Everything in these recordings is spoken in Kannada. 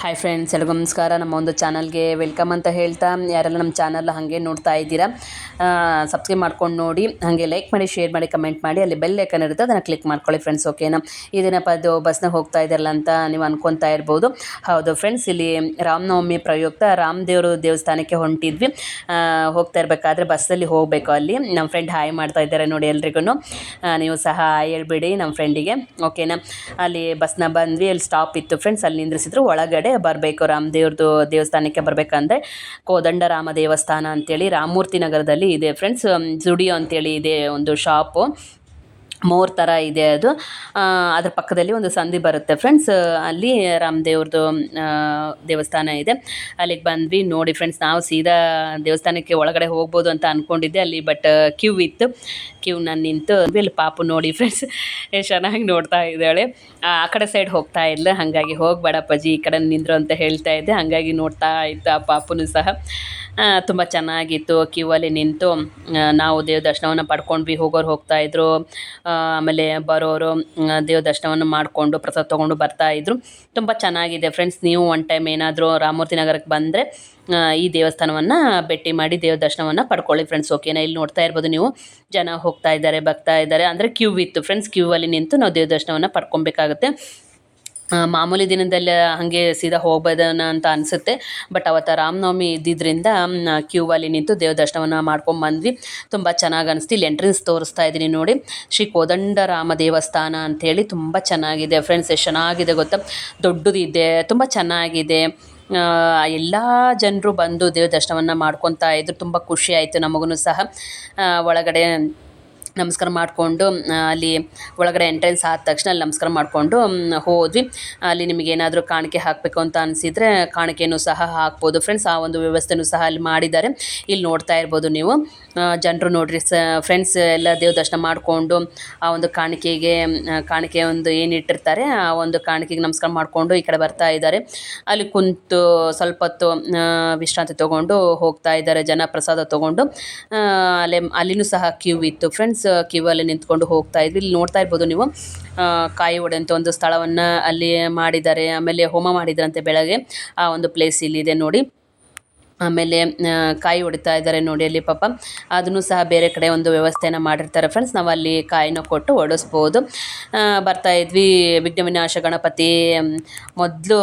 ಹಾಯ್ ಫ್ರೆಂಡ್ಸ್ ಎಲ್ಲ ನಮಸ್ಕಾರ. ನಮ್ಮ ಒಂದು ಚಾನಲ್ಗೆ ವೆಲ್ಕಮ್ ಅಂತ ಹೇಳ್ತಾ ಯಾರೆಲ್ಲ ನಮ್ಮ ಚಾನಲ್ ಹಾಗೆ ನೋಡ್ತಾ ಇದ್ದೀರಾ ಸಬ್ಸ್ಕ್ರೈಬ್ ಮಾಡ್ಕೊಂಡು ನೋಡಿ, ಹಾಗೆ ಲೈಕ್ ಮಾಡಿ ಶೇರ್ ಮಾಡಿ ಕಮೆಂಟ್ ಮಾಡಿ, ಅಲ್ಲಿ ಬೆಲ್ ಐಕನ್ ಇರುತ್ತೆ, ಅದನ್ನು ಕ್ಲಿಕ್ ಮಾಡ್ಕೊಳ್ಳಿ ಫ್ರೆಂಡ್ಸ್ ಓಕೆನಾ ಇದೇನಪ್ಪ ಅದು ಬಸ್ನಾಗ ಹೋಗ್ತಾ ಇದ್ದಾರಲ್ಲ ಅಂತ ನೀವು ಅನ್ಕೊತಾ ಇರ್ಬೋದು. ಹೌದು ಫ್ರೆಂಡ್ಸ್ ಇಲ್ಲಿ ರಾಮನವಮಿ ಪ್ರಯುಕ್ತ ರಾಮದೇವರು ದೇವಸ್ಥಾನಕ್ಕೆ ಹೊಂಟಿದ್ವಿ. ಹೋಗ್ತಾ ಇರಬೇಕಾದ್ರೆ ಬಸ್ಸಲ್ಲಿ ಹೋಗಬೇಕು ಅಲ್ಲಿ. ನಮ್ಮ ಫ್ರೆಂಡ್ ಹಾಯ್ ಮಾಡ್ತಾ ಇದ್ದಾರೆ ನೋಡಿ ಎಲ್ರಿಗೂ ನೀವು ಸಹ ಹೇಳ್ಬಿಡಿ ನಮ್ಮ ಫ್ರೆಂಡಿಗೆ ಓಕೆನಾ ಅಲ್ಲಿ ಬಸ್ನ ಬಂದ್ವಿ, ಅಲ್ಲಿ ಸ್ಟಾಪ್ ಇತ್ತು ಫ್ರೆಂಡ್ಸ್ ಅಲ್ಲಿ ನಿಂದ್ರಿಸಿದ್ರು, ಒಳಗಡೆ ಬರಬೇಕು. ರಾಮದೇವ್ರದ್ದು ದೇವಸ್ಥಾನಕ್ಕೆ ಬರಬೇಕಂದ್ರೆ ಕೋದಂಡರಾಮ ದೇವಸ್ಥಾನ ಅಂತೇಳಿ ರಾಮಮೂರ್ತಿ ನಗರದಲ್ಲಿ ಇದೆ. ಫ್ರೆಂಡ್ಸ್ ಜುಡಿಯೋ ಅಂತೇಳಿ ಇದೆ ಒಂದು ಶಾಪು ಮೋರ್ ಥರ ಇದೆ ಅದು. ಅದರ ಪಕ್ಕದಲ್ಲಿ ಒಂದು ಸಂಧಿ ಬರುತ್ತೆ ಫ್ರೆಂಡ್ಸ್ ಅಲ್ಲಿ ರಾಮದೇವ್ರದ್ದು ದೇವಸ್ಥಾನ ಇದೆ. ಅಲ್ಲಿಗೆ ಬಂದ್ವಿ ನೋಡಿ ಫ್ರೆಂಡ್ಸ್ ನಾವು ಸೀದಾ ದೇವಸ್ಥಾನಕ್ಕೆ ಒಳಗಡೆ ಹೋಗ್ಬೋದು ಅಂತ ಅಂದ್ಕೊಂಡಿದ್ದೆ ಅಲ್ಲಿ ಬಟ್ ಕ್ಯೂ ಇತ್ತು. ಕ್ಯೂ ನಾನು ನಿಂತು ಅಲ್ಲಿ ಪಾಪು ನೋಡಿ ಫ್ರೆಂಡ್ಸ್ ಎಷ್ಟು ಚೆನ್ನಾಗಿ ನೋಡ್ತಾ ಇದ್ದಾಳೆ. ಆ ಕಡೆ ಸೈಡ್ ಹೋಗ್ತಾ ಇಲ್ಲ. ಹಾಗಾಗಿ ಹೋಗ್ಬೇಡ ಅಪ್ಪಾಜಿ ಈ ಕಡೆ ನಿಂದ್ರು ಅಂತ ಹೇಳ್ತಾ ಇದ್ದೆ. ಹಾಗಾಗಿ ನೋಡ್ತಾ ಇತ್ತು ಆ ಪಾಪುನು ಸಹ. ತುಂಬ ಚೆನ್ನಾಗಿತ್ತು. ಕ್ಯೂ ಅಲ್ಲಿ ನಿಂತು ನಾವು ದೇವ ದರ್ಶನವನ್ನು ಪಡ್ಕೊಂಡ್ವಿ. ಹೋಗೋರು ಹೋಗ್ತಾ ಇದ್ರು. ಆ, ಆಮೇಲೆ ಬರೋರು ದೇವ ದರ್ಶನವನ್ನು ಮಾಡಿಕೊಂಡು ಪ್ರಸಾದ ತೊಗೊಂಡು ಬರ್ತಾ ಇದ್ರು. ತುಂಬ ಚೆನ್ನಾಗಿದೆ ಫ್ರೆಂಡ್ಸ್. ನೀವು ಒನ್ ಟೈಮ್ ಏನಾದರೂ ರಾಮಮೂರ್ತಿ ನಗರಕ್ಕೆ ಬಂದರೆ ಈ ದೇವಸ್ಥಾನವನ್ನು ಭೇಟಿ ಮಾಡಿ ದೇವ ದರ್ಶನವನ್ನು ಪಡ್ಕೊಳ್ಳಿ ಫ್ರೆಂಡ್ಸ್. ಓಕೆನಾ ಇಲ್ಲಿ ನೋಡ್ತಾ ಇರ್ಬೋದು ನೀವು. ಜನ ಹೋಗ್ತಾ ಇದ್ದಾರೆ, ಬರ್ತಾ ಇದ್ದಾರೆ. ಅಂದರೆ ಕ್ಯೂ ಇತ್ತು. ಫ್ರೆಂಡ್ಸ್ ಕ್ಯೂ ಅಲ್ಲಿ ನಿಂತು ನಾವು ದೇವ ದರ್ಶನವನ್ನು ಪಡ್ಕೊಬೇಕಾಗುತ್ತೆ. ಮಾಮೂಲಿ ದಿನದಲ್ಲಿ ಹಾಗೆ ಸೀದಾ ಹೋಗ್ಬೋದನ ಅಂತ ಅನಿಸುತ್ತೆ. ಬಟ್ ಅವತ್ತು ರಾಮನವಮಿ ಇದ್ದಿದ್ದರಿಂದ ಕ್ಯೂ ಅಲ್ಲಿ ನಿಂತು ದೇವ್ರ ದರ್ಶನವನ್ನು ಮಾಡ್ಕೊಂಡು ಬಂದ್ವಿ. ತುಂಬ ಚೆನ್ನಾಗಿ ಅನಿಸ್ತು. ಇಲ್ಲಿ ಎಂಟ್ರೆನ್ಸ್ ತೋರಿಸ್ತಾ ಇದ್ದೀನಿ ನೋಡಿ. ಶ್ರೀ ಕೋದಂಡರಾಮ ದೇವಸ್ಥಾನ ಅಂಥೇಳಿ ತುಂಬ ಚೆನ್ನಾಗಿದೆ. ಫ್ರೆಂಡ್ಸ್ ಎಷ್ಟು ಚೆನ್ನಾಗಿದೆ ಗೊತ್ತಾ? ದೊಡ್ಡದಿದೆ ತುಂಬ ಚೆನ್ನಾಗಿದೆ. ಎಲ್ಲ ಜನರು ಬಂದು ದೇವ್ರ ದರ್ಶನವನ್ನು ಮಾಡ್ಕೊತಾ ಇದ್ರು. ತುಂಬ ಖುಷಿ ಆಯಿತು ನಮಗೂ ಸಹ. ಒಳಗಡೆ ನಮಸ್ಕಾರ ಮಾಡಿಕೊಂಡು ಅಲ್ಲಿ ಒಳಗಡೆ ಎಂಟ್ರೆನ್ಸ್ ಆದ ತಕ್ಷಣ ಅಲ್ಲಿ ನಮಸ್ಕಾರ ಮಾಡಿಕೊಂಡು ಹೋದ್ವಿ. ಅಲ್ಲಿ ನಿಮಗೆ ಏನಾದರೂ ಕಾಣಿಕೆ ಹಾಕಬೇಕು ಅಂತ ಅನಿಸಿದರೆ ಕಾಣಿಕೆಯೂ ಸಹ ಹಾಕ್ಬೋದು. ಫ್ರೆಂಡ್ಸ್ ಆ ಒಂದು ವ್ಯವಸ್ಥೆನೂ ಸಹ ಅಲ್ಲಿ ಮಾಡಿದ್ದಾರೆ. ಇಲ್ಲಿ ನೋಡ್ತಾ ಇರ್ಬೋದು ನೀವು. ಜನರು ನೋಡ್ರಿ ಸ ಫ್ರೆಂಡ್ಸ್ ಎಲ್ಲ ದೇವ ದರ್ಶನ ಮಾಡಿಕೊಂಡು, ಆ ಒಂದು ಕಾಣಿಕೆಗೆ ಕಾಣಿಕೆ ಒಂದು ಏನು ಇಟ್ಟಿರ್ತಾರೆ ಆ ಒಂದು ಕಾಣಿಕೆಗೆ ನಮಸ್ಕಾರ ಮಾಡಿಕೊಂಡು ಈ ಕಡೆ ಬರ್ತಾ ಇದ್ದಾರೆ. ಅಲ್ಲಿ ಕುಂತು ಸ್ವಲ್ಪ ಹೊತ್ತು ವಿಶ್ರಾಂತಿ ತೊಗೊಂಡು ಹೋಗ್ತಾ ಇದ್ದಾರೆ ಜನ ಪ್ರಸಾದ ತೊಗೊಂಡು ಅಲ್ಲೇ, ಅಲ್ಲಿನೂ ಸಹ ಕ್ಯೂ ಇತ್ತು. ಫ್ರೆಂಡ್ಸ್ ಕ್ಯೂ ಅಲ್ಲಿ ನಿಂತ್ಕೊಂಡು ಹೋಗ್ತಾ ಇದ್ವಿ. ಇಲ್ಲಿ ನೋಡ್ತಾ ಇರ್ಬೋದು ನೀವು ಕಾಯಿ ಅಂತ ಒಂದು ಸ್ಥಳವನ್ನು ಅಲ್ಲಿ ಮಾಡಿದ್ದಾರೆ. ಆಮೇಲೆ ಹೋಮ ಮಾಡಿದ್ರಂತೆ ಬೆಳಗ್ಗೆ. ಆ ಒಂದು ಪ್ಲೇಸ್ ಇಲ್ಲಿದೆ ನೋಡಿ. ಆಮೇಲೆ ಕಾಯಿ ಹೊಡಿತಾ ಇದ್ದಾರೆ ನೋಡಿ ಅಲ್ಲಿ ಪಾಪ. ಅದನ್ನು ಸಹ ಬೇರೆ ಕಡೆ ಒಂದು ವ್ಯವಸ್ಥೆನ ಮಾಡಿರ್ತಾರೆ ಫ್ರೆಂಡ್ಸ್ ನಾವು ಅಲ್ಲಿ ಕಾಯಿನ ಕೊಟ್ಟು ಓಡಿಸ್ಬೋದು ಬರ್ತಾ ಇದ್ವಿ. ವಿಘ್ನ ವಿನಾಶ ಗಣಪತಿ ಮೊದಲು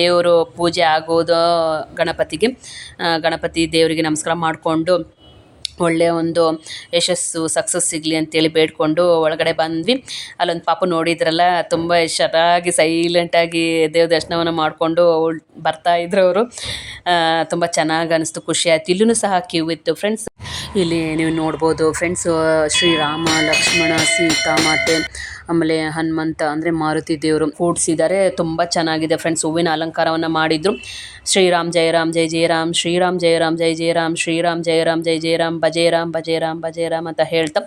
ದೇವರು ಪೂಜೆ ಆಗೋದು ಗಣಪತಿಗೆ. ಗಣಪತಿ ದೇವರಿಗೆ ನಮಸ್ಕಾರ ಮಾಡಿಕೊಂಡು ಒಳ್ಳೆಯ ಒಂದು ಯಶಸ್ಸು ಸಕ್ಸಸ್ ಸಿಗಲಿ ಅಂತೇಳಿ ಬೇಡ್ಕೊಂಡು ಒಳಗಡೆ ಬಂದ್ವಿ. ಅಲ್ಲೊಂದು ಪಾಪು ನೋಡಿದ್ರಲ್ಲ, ತುಂಬ ಚೆನ್ನಾಗಿ ಸೈಲೆಂಟಾಗಿ ದೇವ್ರ ದರ್ಶನವನ್ನು ಮಾಡಿಕೊಂಡು ಬರ್ತಾ ಇದ್ರು ಅವರು. ತುಂಬ ಚೆನ್ನಾಗಿ ಅನಿಸ್ತು, ಖುಷಿ ಆಯಿತು. ಇಲ್ಲೂ ಸಹ ಕ್ಯೂ ಇತ್ತು. ಫ್ರೆಂಡ್ಸ್ ಇಲ್ಲಿ ನೀವು ನೋಡ್ಬೋದು. ಫ್ರೆಂಡ್ಸು ಶ್ರೀರಾಮ ಲಕ್ಷ್ಮಣ, ಸೀತಾ, ಮಾತೆ ಆಮೇಲೆ ಹನುಮಂತ ಅಂದರೆ ಮಾರುತಿ ದೇವರು ಕೂಡಿಸಿದ್ದಾರೆ. ತುಂಬ ಚೆನ್ನಾಗಿದೆ ಫ್ರೆಂಡ್ಸ್ ಹೂವಿನ ಅಲಂಕಾರವನ್ನು ಮಾಡಿದ್ರು. ಶ್ರೀರಾಮ್ ಜಯ ರಾಮ್ ಜಯ ರಾಮ್, ಶ್ರೀರಾಮ್ ಜಯ ರಾಮ್ ಜಯ ರಾಮ್, ಶ್ರೀರಾಮ್ ಜಯ ರಾಮ್ ಜೈ ಜಯ ರಾಮ್ ಭಜೆ ರಾಮ್ ಅಂತ ಹೇಳ್ತಾ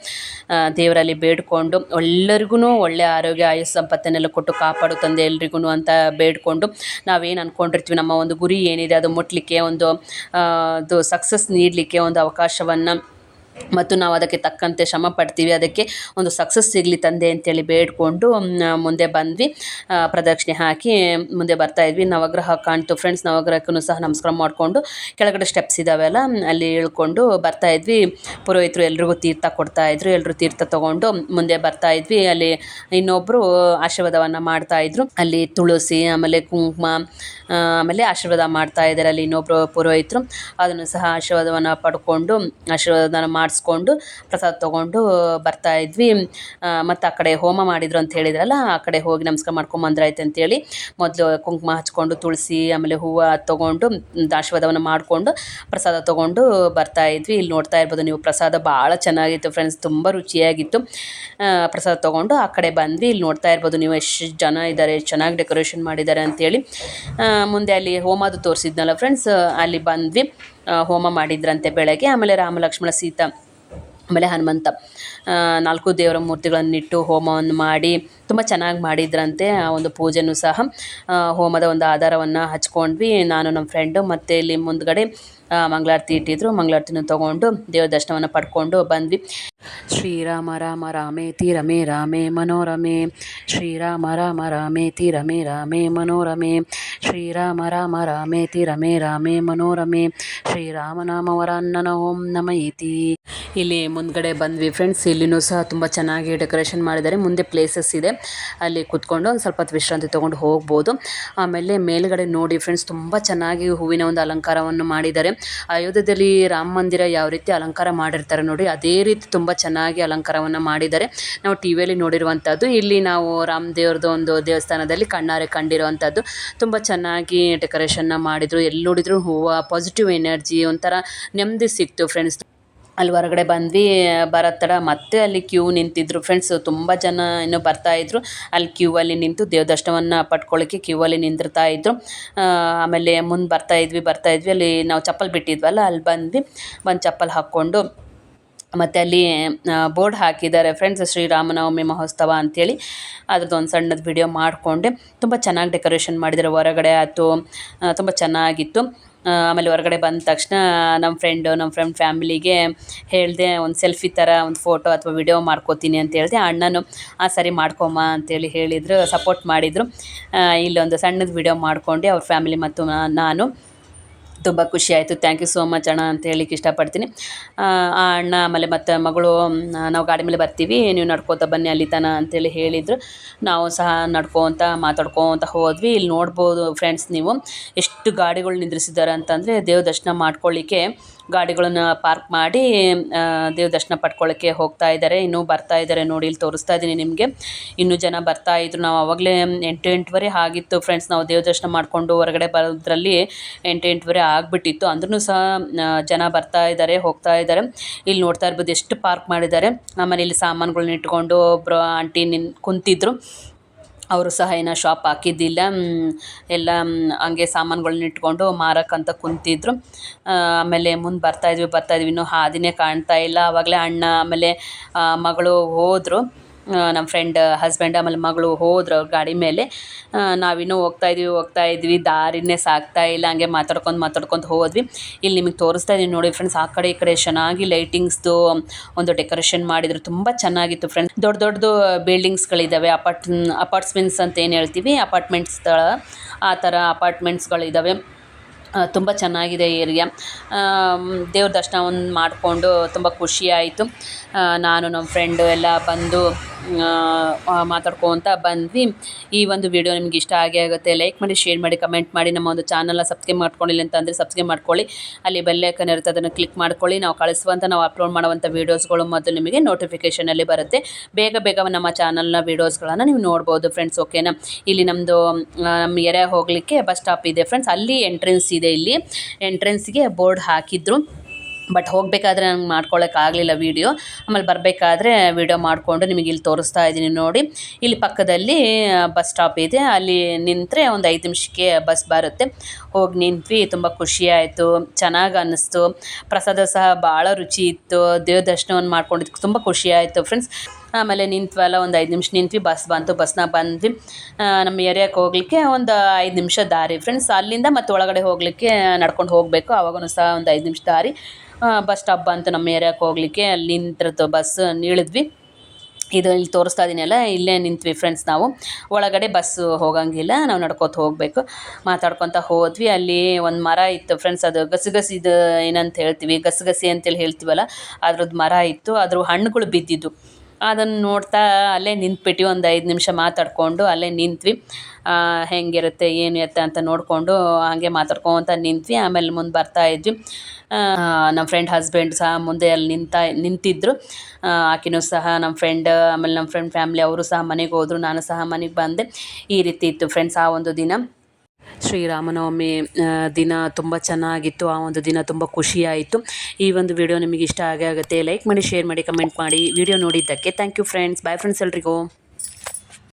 ದೇವರಲ್ಲಿ ಬೇಡ್ಕೊಂಡು ಎಲ್ಲರಿಗೂ ಒಳ್ಳೆ ಆರೋಗ್ಯ ಆಯುಸ್ ಸಂಪತ್ತನ್ನೆಲ್ಲ ಕೊಟ್ಟು ಕಾಪಾಡು ತಂದೆ ಎಲ್ರಿಗೂ ಅಂತ ಬೇಡ್ಕೊಂಡು ನಾವೇನು ಅಂದ್ಕೊಂಡಿರ್ತೀವಿ ನಮ್ಮ ಒಂದು ಗುರಿ ಏನಿದೆ ಅದು ಮುಟ್ಲಿಕ್ಕೆ ಒಂದು ಅದು ಸಕ್ಸಸ್ ನೀಡಲಿಕ್ಕೆ ಒಂದು ಅವಕಾಶವನ್ನು ಮತ್ತು ನಾವು ಅದಕ್ಕೆ ತಕ್ಕಂತೆ ಶ್ರಮ ಪಡ್ತೀವಿ, ಅದಕ್ಕೆ ಒಂದು ಸಕ್ಸಸ್ ಸಿಗಲಿ ತಂದೆ ಅಂತೇಳಿ ಬೇಡ್ಕೊಂಡು ಮುಂದೆ ಬಂದ್ವಿ. ಪ್ರದಕ್ಷಿಣೆ ಹಾಕಿ ಮುಂದೆ ಬರ್ತಾ ಇದ್ವಿ. ನವಗ್ರಹ ಕಾಣ್ತು. ಫ್ರೆಂಡ್ಸ್ ನವಗ್ರಹಕ್ಕೂ ಸಹ ನಮಸ್ಕಾರ ಮಾಡಿಕೊಂಡು ಕೆಳಗಡೆ ಸ್ಟೆಪ್ಸ್ ಇದ್ದಾವೆಲ್ಲ ಅಲ್ಲಿ ಇಳ್ಕೊಂಡು ಬರ್ತಾ ಇದ್ವಿ. ಪುರೋಹಿತರು ಎಲ್ರಿಗೂ ತೀರ್ಥ ಕೊಡ್ತಾ ಇದ್ರು. ಎಲ್ಲರೂ ತೀರ್ಥ ತಗೊಂಡು ಮುಂದೆ ಬರ್ತಾ ಇದ್ವಿ. ಅಲ್ಲಿ ಇನ್ನೊಬ್ಬರು ಆಶೀರ್ವಾದವನ್ನು ಮಾಡ್ತಾ ಇದ್ರು. ಅಲ್ಲಿ ತುಳಸಿ, ಆಮೇಲೆ ಕುಂಕುಮ ಆಮೇಲೆ ಆಶೀರ್ವಾದ ಮಾಡ್ತಾ ಇದ್ದಾರೆ ಅಲ್ಲಿ ಇನ್ನೊಬ್ಬರು ಪುರೋಹಿತರು. ಅದನ್ನು ಸಹ ಆಶೀರ್ವಾದವನ್ನು ಪಡ್ಕೊಂಡು ಆಶೀರ್ವಾದನ ಮಾಡಿಸ್ಕೊಂಡು ಪ್ರಸಾದ ತೊಗೊಂಡು ಬರ್ತಾ ಇದ್ವಿ. ಮತ್ತು ಆ ಕಡೆ ಹೋಮ ಮಾಡಿದ್ರು ಅಂತ ಹೇಳಿದ್ರಲ್ಲ, ಆ ಕಡೆ ಹೋಗಿ ನಮಸ್ಕಾರ ಮಾಡ್ಕೊಂಬಂದ್ರಾಯ್ತು ಅಂತೇಳಿ ಮೊದಲು ಕುಂಕುಮ ಹಚ್ಕೊಂಡು ತುಳಸಿ, ಆಮೇಲೆ ಹೂವು ತೊಗೊಂಡು ದಾಶವಾದವನ್ನು ಮಾಡಿಕೊಂಡು ಪ್ರಸಾದ ತೊಗೊಂಡು ಬರ್ತಾ ಇದ್ವಿ. ಇಲ್ಲಿ ನೋಡ್ತಾ ಇರ್ಬೋದು ನೀವು, ಪ್ರಸಾದ ಭಾಳ ಚೆನ್ನಾಗಿತ್ತು ಫ್ರೆಂಡ್ಸ್, ತುಂಬ ರುಚಿಯಾಗಿತ್ತು. ಪ್ರಸಾದ ತೊಗೊಂಡು ಆ ಕಡೆ ಬಂದ್ವಿ. ಇಲ್ಲಿ ನೋಡ್ತಾ ಇರ್ಬೋದು ನೀವು ಎಷ್ಟು ಜನ ಇದ್ದಾರೆ ಚೆನ್ನಾಗಿ ಡೆಕೋರೇಷನ್ ಮಾಡಿದ್ದಾರೆ ಅಂತೇಳಿ ಮುಂದೆ ಅಲ್ಲಿ ಹೋಮದು ತೋರಿಸಿದ್ನಲ್ಲ ಫ್ರೆಂಡ್ಸ್, ಅಲ್ಲಿ ಬಂದ್ವಿ. ಹೋಮ ಮಾಡಿದ್ರಂತೆ ಬೆಳಗ್ಗೆ. ಆಮೇಲೆ ರಾಮ, ಲಕ್ಷ್ಮಣ, ಸೀತಾ, ಆಮೇಲೆ ಹನುಮಂತ ನಾಲ್ಕು ದೇವರ ಮೂರ್ತಿಗಳನ್ನಿಟ್ಟು ಹೋಮವನ್ನು ಮಾಡಿ ತುಂಬ ಚೆನ್ನಾಗಿ ಮಾಡಿದ್ರಂತೆ ಆ ಒಂದು ಪೂಜೆನೂ ಸಹ. ಹೋಮದ ಒಂದು ಆಧಾರವನ್ನು ಹಚ್ಕೊಂಡ್ವಿ. ನಾನು ನಮ್ಮ ಫ್ರೆಂಡು ಮತ್ತು ಇಲ್ಲಿ ಮುಂದ್ಗಡೆ ಮಂಗಳಾರತಿ ಇಟ್ಟಿದ್ರು. ಮಂಗಳಾರತಿನೂ ತೊಗೊಂಡು ದೇವ್ರ ದರ್ಶನವನ್ನು ಪಡ್ಕೊಂಡು ಬಂದ್ವಿ. ಶ್ರೀರಾಮ ರಾಮ ರಾಮೇತಿ ರಮೇ ರಾಮೇ ಮನೋರಮೆ. ಶ್ರೀರಾಮ ರಾಮ ರಾಮೇತಿ ರಮೇ ರಾಮೇ ಮನೋರಮೆ. ಶ್ರೀರಾಮ ರಾಮ ರಾಮೇತಿ ರಮೇ ರಾಮೇ ಮನೋರಮೆ. ಶ್ರೀರಾಮನಾಮವರನ್ನನ ಓಂ ನಮ ಇತಿ. ಇಲ್ಲಿ ಮುಂದ್ಗಡೆ ಬಂದ್ವಿ ಫ್ರೆಂಡ್ಸ್ ಇಲ್ಲಿನೂ ಸಹ ತುಂಬ ಚೆನ್ನಾಗಿ ಡೆಕೋರೇಷನ್ ಮಾಡಿದ್ದಾರೆ. ಮುಂದೆ ಪ್ಲೇಸಸ್ ಇದೆ. ಅಲ್ಲಿ ಕುತ್ಕೊಂಡು ಒಂದು ಸ್ವಲ್ಪ ಹೊತ್ತು ವಿಶ್ರಾಂತಿ ತೊಗೊಂಡು ಹೋಗ್ಬೋದು. ಆಮೇಲೆ ಮೇಲ್ಗಡೆ ನೋಡಿ ಫ್ರೆಂಡ್ಸ್ ತುಂಬ ಚೆನ್ನಾಗಿ ಹೂವಿನ ಒಂದು ಅಲಂಕಾರವನ್ನು ಮಾಡಿದ್ದಾರೆ. ಅಯೋಧ್ಯದಲ್ಲಿ ರಾಮ ಮಂದಿರ ಯಾವ ರೀತಿ ಅಲಂಕಾರ ಮಾಡಿರ್ತಾರೆ ನೋಡಿ, ಅದೇ ರೀತಿ ತುಂಬ ಚೆನ್ನಾಗಿ ಅಲಂಕಾರವನ್ನು ಮಾಡಿದ್ದಾರೆ. ನಾವು ಟಿ ವಿಯಲ್ಲಿ ನೋಡಿರುವಂಥದ್ದು ಇಲ್ಲಿ ನಾವು ರಾಮ್ ಒಂದು ದೇವಸ್ಥಾನದಲ್ಲಿ ಕಣ್ಣಾರೆ ಕಂಡಿರುವಂಥದ್ದು ತುಂಬ ಚೆನ್ನಾಗಿ ಡೆಕೋರೇಷನ್ನ ಮಾಡಿದರು. ಎಲ್ಲಿ ನೋಡಿದ್ರು, ಹೂವು ಪಾಸಿಟಿವ್ ಎನರ್ಜಿ ಒಂಥರ ನೆಮ್ಮದಿ ಸಿಕ್ತು ಫ್ರೆಂಡ್ಸ್. ಅಲ್ಲಿ ಹೊರಗಡೆ ಬಂದ್ವಿ ಬರೋ ತಡ ಮತ್ತೆ ಅಲ್ಲಿ ಕ್ಯೂ ನಿಂತಿದ್ರು ಫ್ರೆಂಡ್ಸ್. ತುಂಬ ಜನ ಇನ್ನೂ ಬರ್ತಾಯಿದ್ರು ಅಲ್ಲಿ ಕ್ಯೂ ಅಲ್ಲಿ ನಿಂತು ದೇವ್ರ ದರ್ಶನವನ್ನು ಪಡ್ಕೊಳ್ಳೋಕ್ಕೆ ಕ್ಯೂ ಅಲ್ಲಿ ನಿಂತಿರ್ತಾ ಇದ್ರು. ಆಮೇಲೆ ಮುಂದೆ ಬರ್ತಾ ಇದ್ವಿ ಬರ್ತಾ ಇದ್ವಿ. ಅಲ್ಲಿ ನಾವು ಚಪ್ಪಲ್ ಬಿಟ್ಟಿದ್ವಲ್ಲ, ಅಲ್ಲಿ ಬಂದ್ವಿ. ಒಂದು ಚಪ್ಪಲ್ ಹಾಕ್ಕೊಂಡು ಮತ್ತು ಅಲ್ಲಿ ಬೋರ್ಡ್ ಹಾಕಿದ್ದಾರೆ ಫ್ರೆಂಡ್ಸ್ ಶ್ರೀರಾಮನವಮಿ ಮಹೋತ್ಸವ ಅಂಥೇಳಿ ಅದ್ರದ್ದು ಒಂದು ಸಣ್ಣದು ವಿಡಿಯೋ ಮಾಡಿಕೊಂಡೆ. ತುಂಬ ಚೆನ್ನಾಗಿ ಡೆಕೋರೇಷನ್ ಮಾಡಿದ್ದಾರೆ. ಹೊರಗಡೆ ಆಯ್ತು ತುಂಬ ಚೆನ್ನಾಗಿತ್ತು. ಆಮೇಲೆ ಹೊರಗಡೆ ಬಂದ ತಕ್ಷಣ ನಮ್ಮ ಫ್ರೆಂಡು ನಮ್ಮ ಫ್ರೆಂಡ್ ಫ್ಯಾಮಿಲಿಗೆ ಹೇಳಿದೆ, ಒಂದು ಸೆಲ್ಫಿ ಥರ ಒಂದು ಫೋಟೋ ಅಥವಾ ವಿಡಿಯೋ ಮಾಡ್ಕೋತೀನಿ ಅಂತ ಹೇಳಿದೆ. ಅಣ್ಣನು, ಆ, ಸರಿ ಮಾಡ್ಕೊಮ್ಮ ಅಂತೇಳಿ ಹೇಳಿದರು ಸಪೋರ್ಟ್ ಮಾಡಿದರು. ಇಲ್ಲೊಂದು ಸಣ್ಣದು ವಿಡಿಯೋ ಮಾಡ್ಕೊಂಡು. ಅವ್ರ ಫ್ಯಾಮಿಲಿ ಮತ್ತು ನಾನು. ತುಂಬ ಖುಷಿ ಆಯಿತು. ಥ್ಯಾಂಕ್ ಯು ಸೋ ಮಚ್ ಅಣ್ಣ ಅಂತ ಹೇಳಿಕ್ಕೆ ಇಷ್ಟಪಡ್ತೀನಿ. ಆ ಅಣ್ಣ ಆಮೇಲೆ ಮತ್ತು ಮಗಳು ನಾವು ಗಾಡಿ ಮೇಲೆ ಬರ್ತೀವಿ. ನೀವು ನಡ್ಕೋತ ಬನ್ನಿ ಅಲ್ಲಿ ತನ ಅಂತೇಳಿ ಹೇಳಿದರು. ನಾವು ಸಹ ನಡ್ಕೊತ ಮಾತಾಡ್ಕೊತ ಹೋದ್ವಿ. ಇಲ್ಲಿ ನೋಡ್ಬೋದು ಫ್ರೆಂಡ್ಸ್ ನೀವು. ಎಷ್ಟು ಗಾಡಿಗಳು ನಿಂದ್ರಿಸಿದ್ದಾರೆ ಅಂತಂದರೆ ದೇವ್ರ ದರ್ಶನ ಮಾಡ್ಕೊಳ್ಳಿಕ್ಕೆ ಗಾಡಿಗಳನ್ನ ಪಾರ್ಕ್ ಮಾಡಿ ದೇವ ದೇವ್ರ ದರ್ಶನ ಪಡ್ಕೊಳ್ಳೋಕ್ಕೆ ಹೋಗ್ತಾ ಇದ್ದಾರೆ ಇನ್ನೂ ಬರ್ತಾ ಇದ್ದಾರೆ ನೋಡಿ, ಇಲ್ಲಿ ತೋರಿಸ್ತಾ ಇದ್ದೀನಿ ನಿಮಗೆ. ಇನ್ನೂ ಜನ ಬರ್ತಾ ಇದ್ರು. ನಾವು ಆವಾಗಲೇ ಎಂಟು ಎಂಟುವರೆ ಆಗಿತ್ತು ಫ್ರೆಂಡ್ಸ್ ನಾವು ದೇವ್ರ ದರ್ಶನ ಮಾಡಿಕೊಂಡು ಹೊರಗಡೆ ಬರೋದ್ರಲ್ಲಿ ಎಂಟು ಎಂಟುವರೆ ಆಗಿಬಿಟ್ಟಿತ್ತು. ಅಂದ್ರೂ ಸಹ ಜನ ಬರ್ತಾ ಇದ್ದಾರೆ ಹೋಗ್ತಾ ಇದ್ದಾರೆ ಇಲ್ಲಿ ನೋಡ್ತಾ ಇರ್ಬೋದು ಎಷ್ಟು ಪಾರ್ಕ್ ಮಾಡಿದ್ದಾರೆ. ಆಮೇಲೆ ಇಲ್ಲಿ ಸಾಮಾನುಗಳನ್ನ ಇಟ್ಕೊಂಡು ಒಬ್ಬರು ಆಂಟಿ ನಿನ್ ಕುಂತಿದ್ರು. ಅವರು ಸಹ ಏನು ಶಾಪ್ ಹಾಕಿದ್ದಿಲ್ಲ ಎಲ್ಲ ಹಂಗೆ ಸಾಮಾನುಗಳನ್ನ ಇಟ್ಕೊಂಡು ಮಾರಕ್ಕಂತ ಕುಂತಿದ್ರು. ಆಮೇಲೆ ಮುಂದೆ ಬರ್ತಾ ಇದ್ವಿ ಬರ್ತಾ ಇದ್ವಿ. ಇನ್ನೂ ಹಾದಿನೇ ಕಾಣ್ತಾ ಇಲ್ಲ. ಆವಾಗಲೇ ಅಣ್ಣ, ಆಮೇಲೆ ಮಗಳು ಹೋದರು. ನಮ್ಮ ಫ್ರೆಂಡ್ ಹಸ್ಬೆಂಡ್ ಆಮೇಲೆ ಮಗಳು ಹೋದ್ರು ಅವ್ರ ಗಾಡಿ ಮೇಲೆ. ನಾವಿನ್ನೂ ಹೋಗ್ತಾ ಇದ್ವಿ ಹೋಗ್ತಾ ಇದ್ವಿ, ದಾರಿನೇ ಸಾಗ್ತಾ ಇಲ್ಲ, ಹಂಗೆ ಮಾತಾಡ್ಕೊಂಡು ಮಾತಾಡ್ಕೊಂಡು ಹೋದ್ವಿ. ಇಲ್ಲಿ ನಿಮಗೆ ತೋರಿಸ್ತಾ ಇದೀನಿ ನೋಡಿ ಫ್ರೆಂಡ್ಸ್ ಆ ಕಡೆ ಈ ಕಡೆ ಚೆನ್ನಾಗಿ ಲೈಟಿಂಗ್ಸ್ದು ಒಂದು ಡೆಕೋರೇಷನ್ ಮಾಡಿದ್ರು. ತುಂಬ ಚೆನ್ನಾಗಿತ್ತು ಫ್ರೆಂಡ್ಸ್ ದೊಡ್ಡ ದೊಡ್ಡದು ಬಿಲ್ಡಿಂಗ್ಸ್ಗಳಿದ್ದಾವೆ ಅಪಾರ್ಟ್ ಅಪಾರ್ಟ್ಸ್ಮೆಂಟ್ಸ್ ಅಂತ ಏನು ಹೇಳ್ತೀವಿ? ಅಪಾರ್ಟ್ಮೆಂಟ್ಸ್ ಆ ಥರ ಅಪಾರ್ಟ್ಮೆಂಟ್ಸ್ಗಳಿದ್ದಾವೆ ತುಂಬ ಚೆನ್ನಾಗಿದೆ ಏರಿಯಾ. ದೇವ್ರ ದರ್ಶನವನ್ನು ಮಾಡಿಕೊಂಡು ತುಂಬ ಖುಷಿ ಆಯಿತು. ನಾನು ನಮ್ಮ ಫ್ರೆಂಡು ಎಲ್ಲ ಬಂದು ಮಾತಾಡ್ಕೊತ ಬಂದ್ವಿ. ಈ ಒಂದು ವಿಡಿಯೋ ನಿಮ್ಗೆ ಇಷ್ಟ ಆಗೇ ಆಗುತ್ತೆ ಲೈಕ್ ಮಾಡಿ ಶೇರ್ ಮಾಡಿ ಕಮೆಂಟ್ ಮಾಡಿ, ನಮ್ಮ ಒಂದು ಚಾನಲ್ನ ಸಬ್ಸ್ಕ್ರೈಬ್ ಮಾಡ್ಕೊಂಡಿಲ್ಲ ಅಂತಂದರೆ ಸಬ್ಸ್ಕ್ರೈಬ್ ಮಾಡ್ಕೊಳ್ಳಿ. ಅಲ್ಲಿ ಬೆಲ್ಲೈಕನ್ ಇರುತ್ತೆ, ಅದನ್ನು ಕ್ಲಿಕ್ ಮಾಡ್ಕೊಳ್ಳಿ. ನಾವು ಕಳಿಸುವಂಥ ನಾವು ಅಪ್ಲೋಡ್ ಮಾಡುವಂಥ ವೀಡಿಯೋಸ್ಗಳು ಮೊದಲು ನಿಮಗೆ ನೋಟಿಫಿಕೇಷನಲ್ಲಿ ಬರುತ್ತೆ. ಬೇಗ ಬೇಗ ನಮ್ಮ ಚಾನಲ್ನ ವೀಡಿಯೋಸ್ಗಳನ್ನು ನೀವು ನೋಡ್ಬೋದು ಫ್ರೆಂಡ್ಸ್ ಓಕೆನಾ ಇಲ್ಲಿ ನಮ್ಮದು ನಮ್ಮ ಎರೆ ಹೋಗಲಿಕ್ಕೆ ಬಸ್ ಸ್ಟಾಪ್ ಇದೆ ಫ್ರೆಂಡ್ಸ್ ಅಲ್ಲಿ ಎಂಟ್ರೆನ್ಸ್ ಇದೆ. ಇಲ್ಲಿ. ಎಂಟ್ರೆನ್ಸ್ಗೆ ಬೋರ್ಡ್ ಹಾಕಿದ್ರು. ಬಟ್ ಹೋಗಬೇಕಾದ್ರೆ ನಂಗೆ ಮಾಡ್ಕೊಳ್ಳೋಕ್ಕಾಗಲಿಲ್ಲ ವೀಡಿಯೋ ಆಮೇಲೆ ಬರಬೇಕಾದ್ರೆ ವೀಡಿಯೋ ಮಾಡಿಕೊಂಡು ನಿಮಗೆ ಇಲ್ಲಿ ತೋರಿಸ್ತಾ ಇದ್ದೀನಿ ನೋಡಿ. ಇಲ್ಲಿ ಪಕ್ಕದಲ್ಲಿ ಬಸ್ ಸ್ಟಾಪ್ ಇದೆ. ಅಲ್ಲಿ ನಿಂತರೆ ಒಂದು ಐದು ನಿಮಿಷಕ್ಕೆ ಬಸ್ ಬರುತ್ತೆ. ಹೋಗಿ ನಿಂತ್ವಿ, ತುಂಬ ಖುಷಿಯಾಯಿತು ಚೆನ್ನಾಗಿ ಅನ್ನಿಸ್ತು ಪ್ರಸಾದ ಸಹ ಭಾಳ ರುಚಿ ಇತ್ತು. ದೇವ್ರ ದರ್ಶನವನ್ನು ಮಾಡ್ಕೊಂಡಿದ್ದಕ್ಕೆ ತುಂಬ ಖುಷಿಯಾಯಿತು ಫ್ರೆಂಡ್ಸ್ ಆಮೇಲೆ ನಿಂತ್ವಲ್ಲ, ಒಂದು ಐದು ನಿಮಿಷ ನಿಂತ್ವಿ, ಬಸ್ ಬಂತು ಬಸ್ನಾಗ ಬಂದ್ವಿ. ನಮ್ಮ ಏರಿಯಾಕ್ಕೆ ಹೋಗಲಿಕ್ಕೆ ಒಂದು ಐದು ನಿಮಿಷ ದಾರಿ. ಫ್ರೆಂಡ್ಸ್ ಅಲ್ಲಿಂದ ಮತ್ತೆ ಒಳಗಡೆ ಹೋಗಲಿಕ್ಕೆ ನಡ್ಕೊಂಡು ಹೋಗಬೇಕು. ಆವಾಗೂ ಸಹ ಒಂದು ಐದು ನಿಮಿಷ ದಾರಿ. ಬಸ್ ಸ್ಟಾಪ್ ಬಂತು ನಮ್ಮ ಏರಿಯಾಕ್ಕೆ ಹೋಗಲಿಕ್ಕೆ. ಅಲ್ಲಿ ನಿಂತಿರ್ತು ಬಸ್ ಇಳಿದ್ವಿ ಇದು ಇಲ್ಲಿ ತೋರಿಸ್ತಾ ಇದ್ದೀನಲ್ಲ ಇಲ್ಲೇ ನಿಂತ್ವಿ ಫ್ರೆಂಡ್ಸ್ ನಾವು. ಒಳಗಡೆ ಬಸ್ಸು ಹೋಗಂಗಿಲ್ಲ, ನಾವು ನಡ್ಕೋತ ಹೋಗಬೇಕು. ಮಾತಾಡ್ಕೊತ ಹೋದ್ವಿ. ಅಲ್ಲಿ ಒಂದು ಮರ ಇತ್ತು ಫ್ರೆಂಡ್ಸ್ ಅದು ಗಸಗಸಿದು ಏನಂತ ಹೇಳ್ತೀವಿ, ಗಸಗಸಿ ಅಂತೇಳಿ ಹೇಳ್ತೀವಲ್ಲ ಅದ್ರದ್ದು ಮರ ಇತ್ತು. ಅದ್ರ ಹಣ್ಣುಗಳು ಬಿದ್ದಿದ್ದು. ಅದನ್ನು ನೋಡ್ತಾ ಅಲ್ಲೇ ನಿಂತ್ಬಿಟ್ಟು ಒಂದು ಐದು ನಿಮಿಷ ಮಾತಾಡಿಕೊಂಡು ಅಲ್ಲೇ ನಿಂತ್ವಿ. ಹೆಂಗಿರುತ್ತೆ, ಏನು ಇರುತ್ತೆ ಅಂತ ನೋಡಿಕೊಂಡು ಹಾಗೆ ಮಾತಾಡ್ಕೊತ ನಿಂತ್ವಿ. ಆಮೇಲೆ ಮುಂದೆ ಬರ್ತಾ ಇದ್ವಿ. ನಮ್ಮ ಫ್ರೆಂಡ್ ಹಸ್ಬೆಂಡ್ ಸಹ ಮುಂದೆ ಅಲ್ಲಿ ನಿಂತ ನಿಂತಿದ್ದರು ಆಕಿನೂ ಸಹ ನಮ್ಮ ಫ್ರೆಂಡ್ ಆಮೇಲೆ ನಮ್ಮ ಫ್ರೆಂಡ್ ಫ್ಯಾಮ್ಲಿ ಅವರು ಸಹ ಮನೆಗೆ ಹೋದರು. ನಾನು ಸಹ ಮನೆಗೆ ಬಂದೆ. ಈ ರೀತಿ ಇತ್ತು ಫ್ರೆಂಡ್ಸ್ ಆ ಒಂದು ದಿನ. ಶ್ರೀರಾಮನವಮಿ ದಿನ ತುಂಬ ಚೆನ್ನಾಗಿತ್ತು. ಆ ಒಂದು ದಿನ ತುಂಬ ಖುಷಿಯಾಯಿತು. ಈ ಒಂದು ವಿಡಿಯೋ ನಿಮಗೆ ಇಷ್ಟ ಆಗೇ ಆಗುತ್ತೆ. ಲೈಕ್ ಮಾಡಿ ಶೇರ್ ಮಾಡಿ ಕಮೆಂಟ್ ಮಾಡಿ. ವಿಡಿಯೋ ನೋಡಿದ್ದಕ್ಕೆ thank you friends bye friends ಎಲ್ರಿಗೂ.